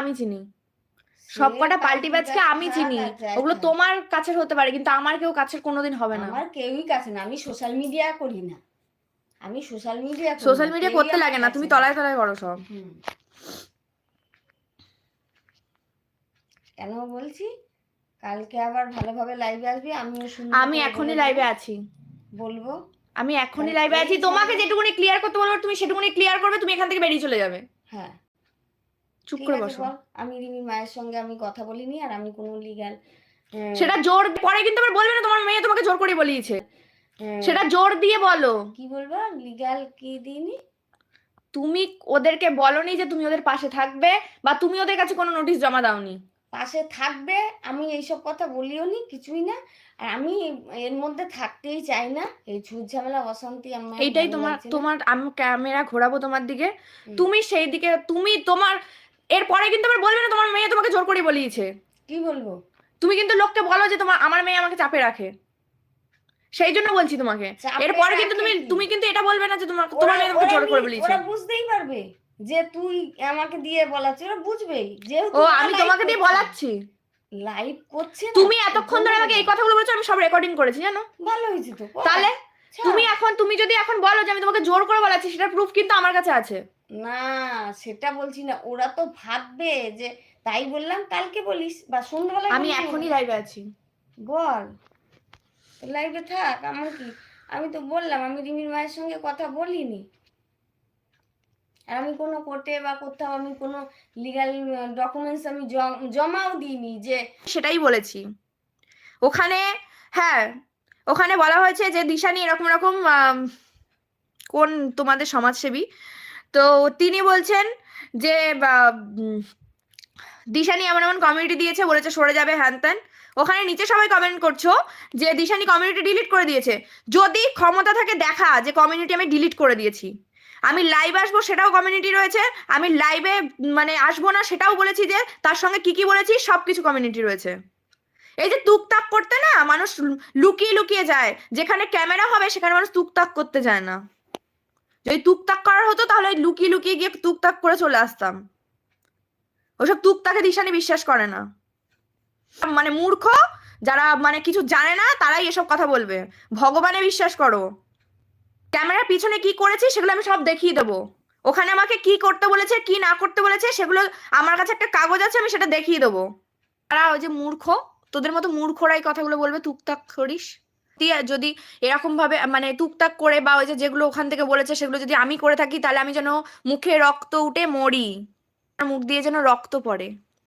আমি চিনি। সব কটা পাল্টি ব্যাচকে আমি চিনি। ওগুলো তোমার কাছের হতে পারে কিন্তু আমার কেউ কাছের কোনোদিন হবে না। আমার কেউই কাছে না আমি সোশ্যাল মিডিয়া করি না। আমি সোশ্যাল মিডিয়া সোশ্যাল মিডিয়া করতে লাগে না তুমি তলায় তলায় করো সব। কেন বলছি? কালকে আবার ভালোভাবে লাইভে আসবি আমি আমি এখনই লাইভে আছি। বলব? আমি এখনই লাইভে আছি। তোমাকে যেটুকুনি ক্লিয়ার করতে বলব তুমি সেটুকুনি ক্লিয়ার করবে তুমি এখান থেকে বেরিয়ে চলে যাবে। হ্যাঁ। চুপ করে বসো। আমি রিমির মায়ের সঙ্গে আমি কথা বলিনি আর আমি কোনো লিগ্যাল সেটা জোর পরে কিন্তু আবার বলবে না তোমার মেয়ে তোমাকে জোর করে বলিয়েছে। সেটা জোর দিয়ে বলো। কি বলব? লিগ্যাল কি দিইনি? তুমি ওদেরকে বলনি যে তুমি ওদের পাশে থাকবে বা তুমি ওদের কাছে কোনো নোটিশ জমা দাওনি। পাশে থাকবে আমি এইসব কথা বলিও নি কিছুই না। আর আমি এর মধ্যে থাকতেই চাই না। এই ঝুট ঝামেলা অশান্তি আমার এইটাই তোমার তোমার আমি ক্যামেরা ঘোরাবো তোমার দিকে। তুমি সেই দিকে তুমি তোমার এরপরে কিন্তু আবার বলবে না তোমার মেয়ে তোমাকে জোর করে বলিয়েছে। কি বলব? তুমি কিন্তু লোককে বলো যে তোমার আমার মেয়ে আমাকে চাপে রাখে। সেই জন্য বলছি তোমাকে। এরপরে কিন্তু তুমি তুমি কিন্তু এটা বলবে না যে তোমার তোমার মেয়ে তোমাকে জোর করে বলিয়েছে। ওরা বুঝতেই পারবে যে তুই আমাকে দিয়ে বলাচ্ছিস ওরা বুঝবেই। যে ও আমি তোমাকে দিয়ে বলাচ্ছি। লাইভ করছে তুমি এতক্ষণ ধরে আমাকে এই কথাগুলো বলেছ আমি সব রেকর্ডিং করেছি জানো? ভালো হয়েছে তো। তাহলে। তুমি এখন তুমি যদি এখন বলো যে আমি তোমাকে জোর করে বলাচ্ছি সেটা প্রুফ কিন্তু আমার কাছে আছে। না সেটা বলছি না। ওরা তো ভাববে যে তাই বললাম কালকে বলিস বা সন্ধ্যাবেলায় আমি এখনই লাইভে আছি। বল। লাইভে থাক আমার কি? আমি তো বললাম আমি রিমির মায়ের সঙ্গে কথা বলিনি। আর আমি কোনো কোর্টে বা কোথাও আমি কোনো লিগ্যাল ডকুমেন্টস আমি জম- জমাও দিইনি যে সেটাই বলেছি। ওখানে হ্যাঁ ওখানে বলা হয়েছে যে দিশানি এরকম আম, কোন তোমাদের সমাজসেবী? তো তিনি বলছেন যে দিশানি এমন এমন কমিউনিটি দিয়েছে বলেছে সরে যাবে হ্যান ত্যান। ওখানে নিচে সবাই কমেন্ট করছ যে দিশানি কমিউনিটি ডিলিট করে দিয়েছে। যদি ক্ষমতা থাকে দেখা যে কমিউনিটি আমি ডিলিট করে দিয়েছি। আমি লাইভ আসব সেটাও কমিউনিটি রয়েছে আমি লাইভে মানে আসব না সেটাও বলেছি যে তার সঙ্গে কি কি বলেছি সব কিছু কমিউনিটি রয়েছে। এই যে তুকতাক করতে না মানুষ লুকিয়ে লুকিয়ে যায়। যেখানে ক্যামেরা হবে সেখানে মানুষ তুকতাক করতে যায় না। যদি তুকতাক করার হতো তাহলে লুকিয়ে লুকিয়ে গিয়ে তুকতাক করে চলে আসতাম। ওসব তুকতাকে দিশানি বিশ্বাস করে না। মানে মূর্খ, যারা মানে কিছু জানে না, তারাই এসব কথা বলবে। ভগবানে বিশ্বাস করো। ক্যামেরার পিছনে কি করেছি সেগুলো আমি সব দেখিয়ে দেবো। ওখানে আমাকে কি করতে বলেছে, কি না করতে বলেছে, সেগুলো আমার কাছে একটা কাগজ আছে, আমি সেটা দেখিয়ে দেবো। তারা ওই যে মূর্খ তোদের মতো মূর্খরাই কথাগুলো বলবে, টুকটাক করিস। যদি এরকম ভাবে মানে টুকটাক করে বা ওই যে যেগুলো ওখান থেকে বলেছে সেগুলো যদি আমি করে থাকি, তাহলে আমি যেন মুখে রক্ত উঠে মরি। মুখ দিয়ে যেন রক্ত পড়ে।